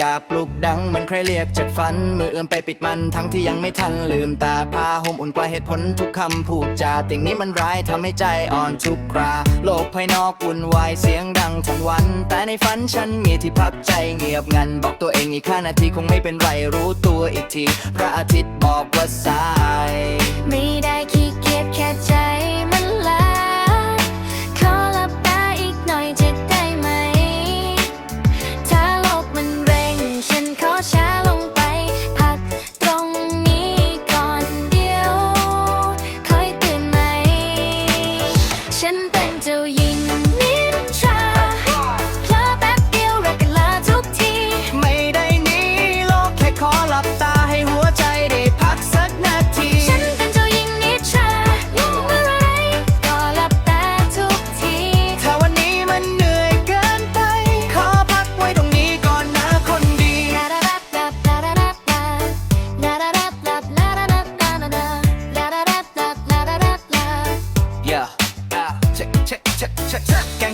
กาปลุกดังเหมือนใครเรียกจากฝัน มือเอื้อมไปปิดมันทั้งที่ยังไม่ทันลืมตาพาห่มอุ่นกว่าเหตุผลทุกคำพูดจาติ่งนี้มันร้ายทำให้ใจอ่อนทุกครา โลกภายนอกวุ่นวายเสียงดังทั้งวัน แต่ในฝันฉันมีที่พักใจเงียบงัน บอกตัวเองอีกห้านาทีคงไม่เป็นไรรู้ตัวอีกที พระอาทิตย์บอกว่าสาย ไม่ได้ขี้เ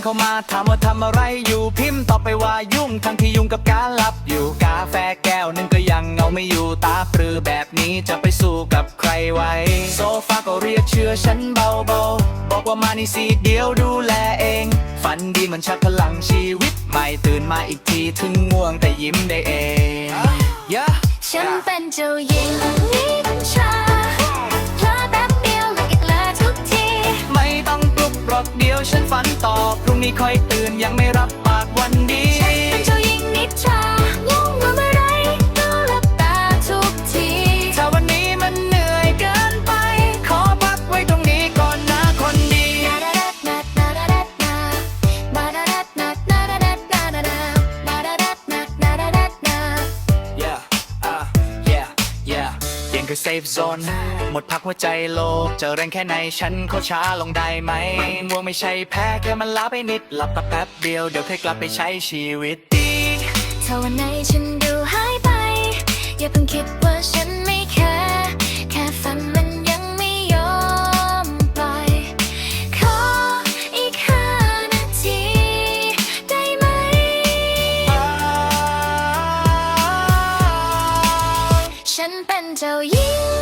เช็คแกงเข้ามาถามว่าทำอะไรอยู่พิมพ์ตอบไปว่ายุ่งทั้งที่ยุ่งกับการหลับอยู่กาแฟแก้วหนึงก็ยังเอาไม่อยู่ตาปรือแบบนี้จะไปสู้กับใครไหวโซฟาก็เรียกเชื่อฉันเบาๆบอกว่ามานี่สิเดียวดูแลเอง ฝันดีมันชักพลังชีวิตใหม่ตื่นมาอีกทีถึงง่วงแต่ยิ้มได้เอง Yeah ฉันเป็นเจ้าหญิงนิทรา ค่อยตื่นยังไม่รับ คือ safe zone หมดพักหัวใจโลกจะแรงแค่ไหนฉันขาช้าลงได้ไหมง่วงไม่ใช่แพ้แค่มันล้าไปนิดหลับแป๊บเดียวเดี๋ยวค่อยกลับไปใช้ชีวิตดีถ้าวันไหนฉันดูหายไป อย่าเพิ่งคิดว่าฉัน you